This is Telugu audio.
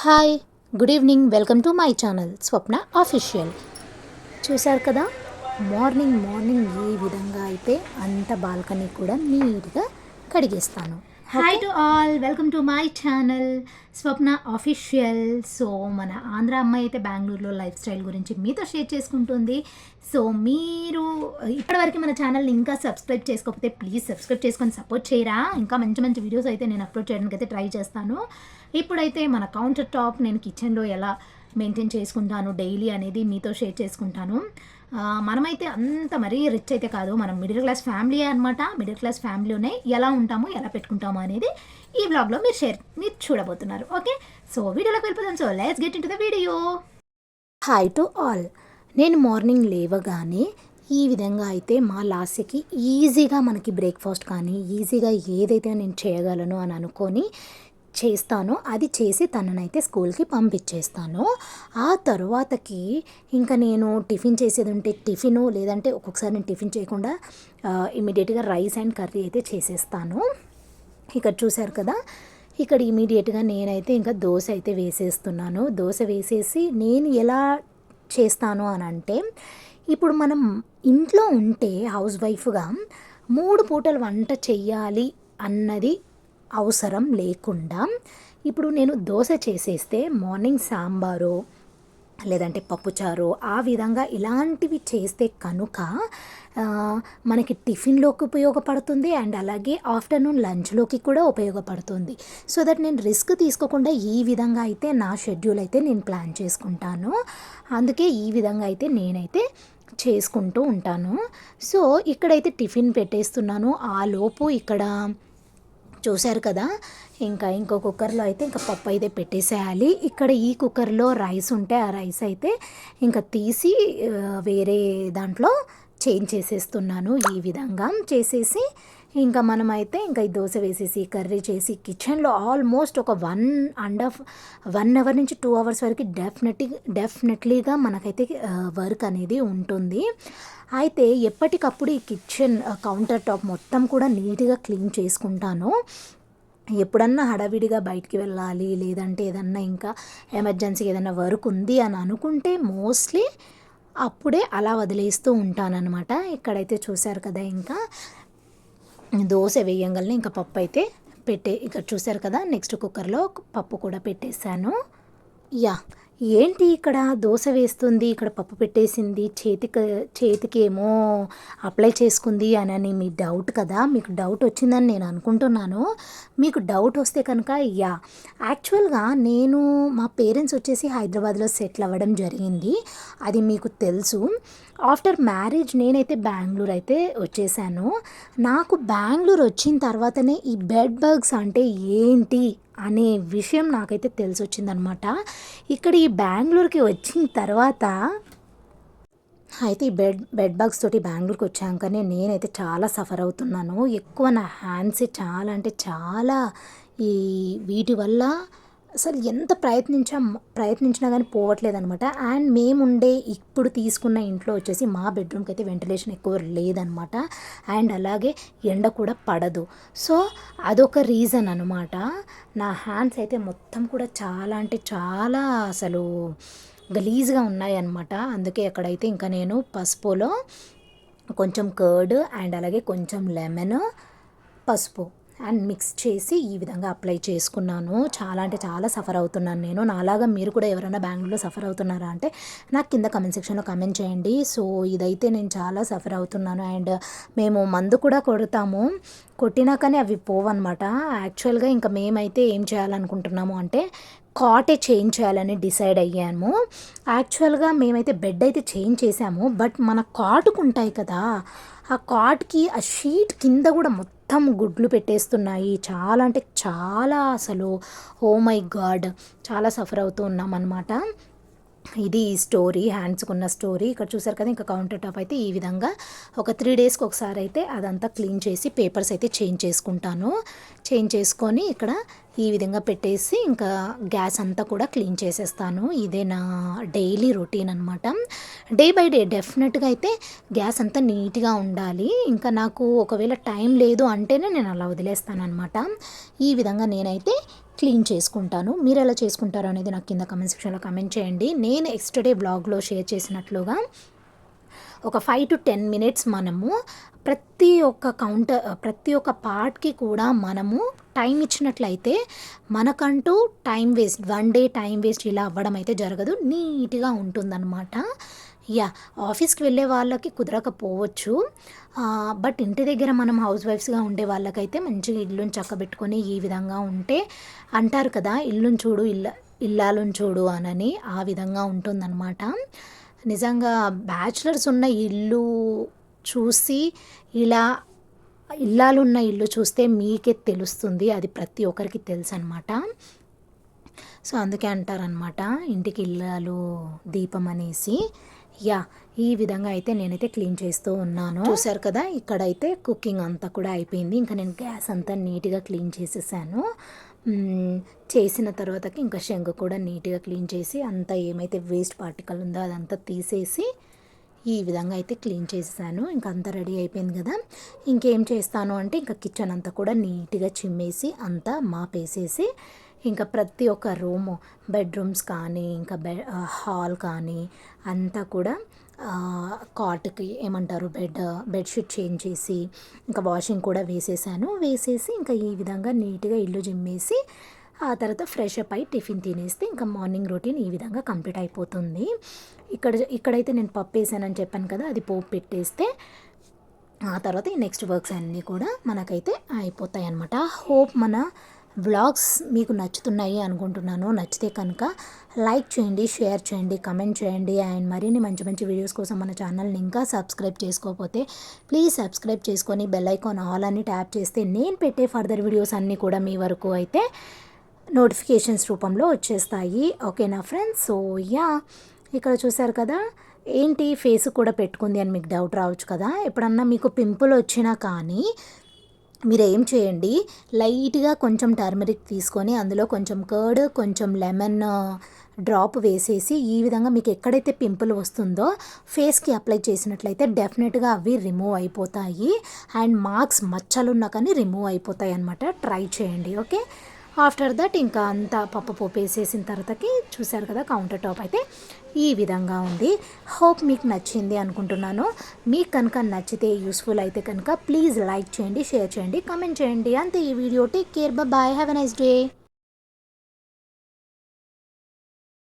Hi good evening welcome to my channel Swapna official చూశారు కదా? మార్నింగ్ మార్నింగ్ ఏ విధంగా అయితే అంత బాల్కనీ కూడా నీట్గా కడిగేస్తాను. Hi to all welcome to my channel Swapna official so మన ఆంధ్ర అమ్మాయి అయితే బెంగళూరులో లైఫ్ స్టైల్ గురించి మీతో షేర్ చేసుకుంటుంది. సో మీరు ఇప్పటివరకు మన ఛానల్ని ఇంకా సబ్స్క్రైబ్ చేసుకోకపోతే ప్లీజ్ సబ్స్క్రైబ్ చేసుకొని సపోర్ట్ చేయరా. ఇంకా మంచి మంచి వీడియోస్ అయితే నేను అప్లోడ్ చేయడానికి అయితే ట్రై చేస్తాను. ఇప్పుడైతే మన కౌంటర్ టాప్ నేను కిచెన్లో ఎలా మెయింటైన్ చేసుకుంటాను డైలీ అనేది మీతో షేర్ చేసుకుంటాను. మనమైతే అంత మరీ రిచ్ అయితే కాదు. మనం మిడిల్ క్లాస్ ఫ్యామిలీ అనమాట మిడిల్ క్లాస్ ఫ్యామిలీనే ఎలా ఉంటామో ఎలా పెట్టుకుంటామో అనేది ఈ బ్లాగ్లో మీరు షేర్ మీరు చూడబోతున్నారు. ఓకే? సో వీడియోలోకి వెళ్ళిపోతాం so let's get into the video hi to all నేను మార్నింగ్ లేవగానే ఈ విధంగా అయితే మా లాస్యకి ఈజీగా మనకి బ్రేక్ఫాస్ట్ కానీ ఈజీగా ఏదైతే నేను చేయగలను అని అనుకొని చేస్తానో. అది చేసి తననైతే స్కూల్కి పంపించేస్తాను ఆ తర్వాతకి ఇంకా నేను టిఫిన్ చేసేది ఉంటే టిఫిను లేదంటే ఒక్కొక్కసారి నేను టిఫిన్ చేయకుండా ఇమీడియట్గా రైస్ అండ్ కర్రీ అయితే చేసేస్తాను. ఇక్కడ చూశారు కదా ఇక్కడ ఇమీడియట్గా నేనైతే ఇంకా దోశ అయితే వేసేస్తున్నాను. దోశ వేసేసి నేను ఎలా చేస్తాను అని అంటే ఇప్పుడు మనం ఇంట్లో ఉంటే హౌస్ వైఫ్గా మూడు పూటలు వంట చెయ్యాలి అన్నది అవసరం లేకుండా ఇప్పుడు నేను దోశ చేసేస్తే మార్నింగ్ సాంబారు లేదంటే పప్పుచారు ఆ విధంగా ఇలాంటివి చేస్తే కనుక మనకి టిఫిన్లోకి ఉపయోగపడుతుంది అండ్ అలాగే ఆఫ్టర్నూన్ లంచ్లోకి కూడా ఉపయోగపడుతుంది. సో దట్ నేను రిస్క్ తీసుకోకుండా ఈ విధంగా అయితే నా షెడ్యూల్ అయితే నేను ప్లాన్ చేసుకుంటాను. అందుకే ఈ విధంగా అయితే నేనైతే చేసుకుంటూ ఉంటాను. సో ఇక్కడైతే టిఫిన్ పెట్టేస్తున్నాను. ఆ లోపు ఇక్కడ చూశారు కదా? ఇంకా ఇంకో కుక్కర్లో అయితే ఇంకా పప్పు అయితే పెట్టేసేయాలి. ఇక్కడ ఈ కుక్కర్లో రైస్ ఉంటే ఆ రైస్ అయితే ఇంకా తీసి వేరే దాంట్లో చేంజ్ చేసేస్తున్నాను ఈ విధంగా. చేసేసి ఇంకా మనమైతే ఇంకా ఈ దోశ వేసేసి కర్రీ చేసి కిచెన్లో ఆల్మోస్ట్ ఒక one and half one hour నుంచి టూ అవర్స్ వరకు డెఫినెట్లీ డెఫినెట్లీగా మనకైతే వర్క్ అనేది ఉంటుంది. అయితే ఎప్పటికప్పుడు ఈ కిచెన్ కౌంటర్ టాప్ మొత్తం కూడా నీట్గా క్లీన్ చేసుకుంటాను. ఎప్పుడన్నా హడావిడిగా బయటికి వెళ్ళాలి లేదంటే ఏదన్నా ఇంకా ఎమర్జెన్సీ ఏదన్నా వర్క్ ఉంది అని అనుకుంటే మోస్ట్లీ అప్పుడే అలా వదిలేస్తూ ఉంటానన్నమాట. ఇక్కడైతే చూశారు కదా ఇంకా దోశ వేయంగానే ఇంకా పప్పు అయితే పెట్టే ఇక్కడ చూశారు కదా నెక్స్ట్ కుక్కర్లో పప్పు కూడా పెట్టేశాను. యా ఏంటి ఇక్కడ దోశ వేస్తుంది ఇక్కడ పప్పు పెట్టేసింది చేతికి చేతికేమో అప్లై చేసుకుంది అని మీ డౌట్ కదా? మీకు డౌట్ వచ్చిందని నేను అనుకుంటున్నాను. మీకు డౌట్ వస్తే కనుక యా. యాక్చువల్గా నేను మా పేరెంట్స్ వచ్చేసి హైదరాబాద్లో సెటిల్ అవ్వడం జరిగింది. అది మీకు తెలుసు. ఆఫ్టర్ మ్యారేజ్ నేనైతే బెంగళూరు అయితే వచ్చేసాను. నాకు బెంగళూరు వచ్చిన తర్వాతనే ఈ బెడ్ బగ్స్ అంటే ఏంటి? అనే విషయం నాకైతే తెలిసి వచ్చిందనమాట ఇక్కడ ఈ బెంగళూరుకి వచ్చిన తర్వాత అయితే ఈ బెడ్ బెడ్ బాగ్స్ తోటి బెంగళూరుకి వచ్చాకనే నేనైతే చాలా సఫర్ అవుతున్నాను. ఎక్కువ నా హ్యాండ్స్ చాలా అంటే చాలా ఈ వీటి వల్ల అసలు ఎంత ప్రయత్నించా ప్రయత్నించినా కానీ పోవట్లేదు అనమాట అండ్ మేముండే ఇప్పుడు తీసుకున్న ఇంట్లో వచ్చేసి మా బెడ్రూమ్కి అయితే వెంటిలేషన్ ఎక్కువ లేదనమాట. అండ్ అలాగే ఎండ కూడా పడదు. సో అదొక రీజన్ అనమాట. నా హ్యాండ్స్ అయితే మొత్తం కూడా చాలా అంటే చాలా అసలు గలీజ్గా ఉన్నాయి అనమాట అందుకే అక్కడైతే ఇంకా నేను పసుపులో కొంచెం కర్డ్ అండ్ అలాగే కొంచెం లెమన్ పసుపు. అండ్ మిక్స్ చేసి ఈ విధంగా అప్లై చేసుకున్నాను. చాలా అంటే చాలా సఫర్ అవుతున్నాను నేను. నాలాగా మీరు కూడా ఎవరైనా బెంగళూరులో సఫర్ అవుతున్నారా అంటే నాకు కింద కమెంట్ సెక్షన్లో కమెంట్ చేయండి. సో ఇదైతే నేను చాలా సఫర్ అవుతున్నాను. అండ్ మేము మందు కూడా కొడతాము. కొట్టినా కానీ అవి పోవన్నమాట. యాక్చువల్గా ఇంకా మేమైతే ఏం చేయాలనుకుంటున్నాము అంటే కాటే చేంజ్ చేయాలని డిసైడ్ అయ్యాము. యాక్చువల్గా మేమైతే బెడ్ అయితే చేంజ్ చేసాము. బట్ మన కాటుకు ఉంటాయి కదా ఆ కాట్కి ఆ షీట్ కింద కూడా మొత్తం మొత్తం గుడ్లు పెట్టేస్తున్నాయి. చాలా అంటే చాలా అసలు ఓ మై గాడ్ చాలా సఫర్ అవుతూ ఉన్నాం అనమాట ఇది స్టోరీ హ్యాండ్స్కి ఉన్న స్టోరీ ఇక్కడ చూసారు కదా ఇంకా కౌంటర్ టాప్ అయితే ఈ విధంగా ఒక త్రీ డేస్కి ఒకసారి అయితే అదంతా క్లీన్ చేసి పేపర్స్ అయితే చేంజ్ చేసుకుంటాను. చేంజ్ చేసుకొని ఇక్కడ ఈ విధంగా పెట్టేసి ఇంకా గ్యాస్ అంతా కూడా క్లీన్ చేసేస్తాను. ఇదే నా డైలీ రొటీన్ అనమాట డే బై డే డెఫినెట్గా అయితే గ్యాస్ అంతా నీట్గా ఉండాలి. ఇంకా నాకు ఒకవేళ టైం లేదు అంటేనే నేను అలా వదిలేస్తాను అనమాట ఈ విధంగా నేనైతే క్లీన్ చేసుకుంటాను. మీరు ఎలా చేసుకుంటారో అనేది నాకు కింద కమెంట్ సెక్షన్లో కమెంట్ చేయండి. నేను ఎక్స్టర్డే బ్లాగ్లో షేర్ చేసినట్లుగా ఒక ఫైవ్ టు టెన్ మినిట్స్ మనము ప్రతి ఒక్క కౌంటర్ ప్రతి ఒక్క పార్ట్కి కూడా మనము టైం ఇచ్చినట్లయితే మనకంటూ time waste one day time waste ఇలా అవ్వడం అయితే జరగదు. నీట్గా ఉంటుందన్నమాట. యా ఆఫీస్కి వెళ్ళే వాళ్ళకి కుదరకపోవచ్చు. బట్ ఇంటి దగ్గర మనం హౌస్ వైఫ్స్గా ఉండే వాళ్ళకైతే మంచిగా ఇల్లుని చక్కబెట్టుకొని ఈ విధంగా ఉంటే అంటారు కదా ఇల్లుని చూడు ఇల్ల ఇల్లాలను చూడు అనని ఆ విధంగా ఉంటుందన్నమాట. నిజంగా బ్యాచులర్స్ ఉన్న ఇల్లు చూసి ఇలా ఇల్లాలున్న ఇల్లు చూస్తే మీకే తెలుస్తుంది అది ప్రతి ఒక్కరికి తెలుసు అనమాట సో అందుకే అంటారనమాట ఇంటికి ఇల్లాలు దీపం అనేసి. యా ఈ విధంగా అయితే నేనైతే క్లీన్ చేస్తూ ఉన్నాను. చూసారు కదా ఇక్కడైతే కుకింగ్ అంతా కూడా అయిపోయింది. ఇంకా నేను గ్యాస్ అంతా నీట్గా క్లీన్ చేసేసాను. చేసిన తర్వాతకి ఇంకా శంఖ కూడా నీట్గా క్లీన్ చేసి అంతా ఏమైతే వేస్ట్ పార్టికల్ ఉందో అదంతా తీసేసి ఈ విధంగా అయితే క్లీన్ చేసేసాను. ఇంకా అంతా రెడీ అయిపోయింది కదా. ఇంకేం చేస్తాను అంటే ఇంకా కిచెన్ అంతా కూడా నీట్గా చిమ్మేసి అంతా మాపేసేసి ఇంకా ప్రతి ఒక్క రూము బెడ్రూమ్స్ కానీ ఇంకా బె హాల్ కానీ అంతా కూడా కాట్కి ఏమంటారు బెడ్ బెడ్షీట్ చేంజ్ చేసి ఇంకా వాషింగ్ కూడా వేసేసాను. వేసేసి ఇంకా ఈ విధంగా నీట్గా ఇల్లు జిమ్మేసి ఆ తర్వాత ఫ్రెష్ అప్ అయి టిఫిన్ తినేస్తే ఇంకా మార్నింగ్ రొటీన్ ఈ విధంగా కంప్లీట్ అయిపోతుంది. ఇక్కడ ఇక్కడైతే నేను పప్పు వేసానని చెప్పాను కదా అది పోపు పెట్టేస్తే ఆ తర్వాత ఈ నెక్స్ట్ వర్క్స్ అన్నీ కూడా మనకైతే అయిపోతాయి అన్నమాట హోప్ మన వ్లాగ్స్ మీకు నచ్చుతున్నాయి అనుకుంటున్నాను నచ్చితే కనుక లైక్ చేయండి షేర్ చేయండి కమెంట్ చేయండి. అండ్ మరిన్ని మంచి మంచి వీడియోస్ కోసం మన ఛానల్ని ఇంకా సబ్స్క్రైబ్ చేసుకోకపోతే ప్లీజ్ సబ్స్క్రైబ్ చేసుకొని బెల్ ఐకాన్ ఆల్ అని ట్యాప్ చేస్తే నేను పెట్టే ఫర్దర్ వీడియోస్ అన్నీ కూడా మీ వరకు అయితే నోటిఫికేషన్స్ రూపంలో వచ్చేస్తాయి. ఓకేనా ఫ్రెండ్స్? So yeah. ఇక్కడ చూసారు కదా? ఏంటి? ఫేస్ కూడా పెట్టుకుంది అని మీకు డౌట్ రావచ్చు కదా? ఎప్పుడన్నా మీకు పింపుల్ వచ్చినా కానీ మీరు ఏం చేయండి? లైట్గా కొంచెం టర్మరిక్ తీసుకొని అందులో కొంచెం కర్డ్ కొంచెం లెమన్ డ్రాప్ వేసేసి ఈ విధంగా మీకు ఎక్కడైతే పింపుల్ వస్తుందో ఫేస్కి అప్లై చేసినట్లయితే డెఫినెట్గా అవి రిమూవ్ అయిపోతాయి. అండ్ మార్క్స్ మచ్చలున్నా కానీ రిమూవ్ అయిపోతాయి అనమాట ట్రై చేయండి. ఓకే? ఆఫ్టర్ దట్ ఇంకా అంతా పప్పు పోపు వేసేసిన తర్వాతకి చూశారు కదా కౌంటర్ టాప్ అయితే ఈ విధంగా ఉంది. హోప్ మీకు నచ్చింది అనుకుంటున్నాను. మీకు కనుక నచ్చితే యూస్ఫుల్ అయితే కనుక ప్లీజ్ లైక్ చేయండి షేర్ చేయండి కమెంట్ చేయండి. అంతే ఈ video. Take care. Bye have a nice day.